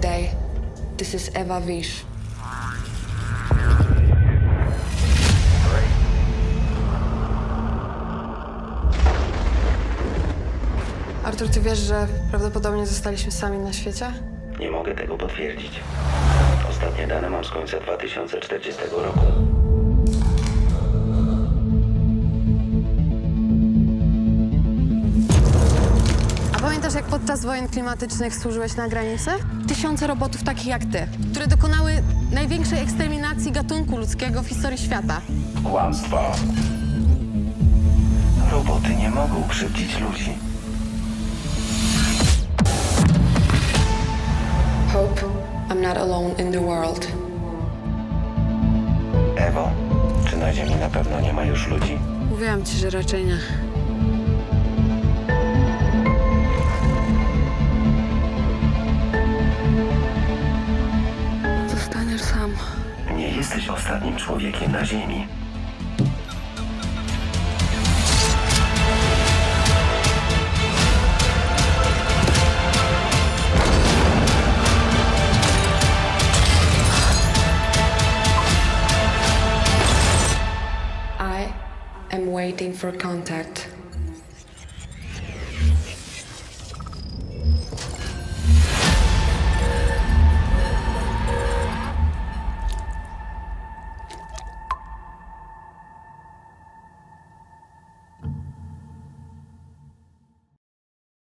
This is Eva Wish. Artur, ty wiesz, że prawdopodobnie zostaliśmy sami na świecie? Nie mogę tego potwierdzić. Ostatnie dane mam z końca 2040 roku. Pamiętasz, jak podczas wojen klimatycznych służyłeś na granicy? Tysiące robotów takich jak ty, które dokonały największej eksterminacji gatunku ludzkiego w historii świata. Kłamstwo. Roboty nie mogą krzywdzić ludzi. Hope, I'm not alone in the world. Ewo, czy na Ziemi na pewno nie ma już ludzi? Mówiłam ci, że raczej nie. Jesteś ostatnim człowiekiem na Ziemi. I am waiting for contact.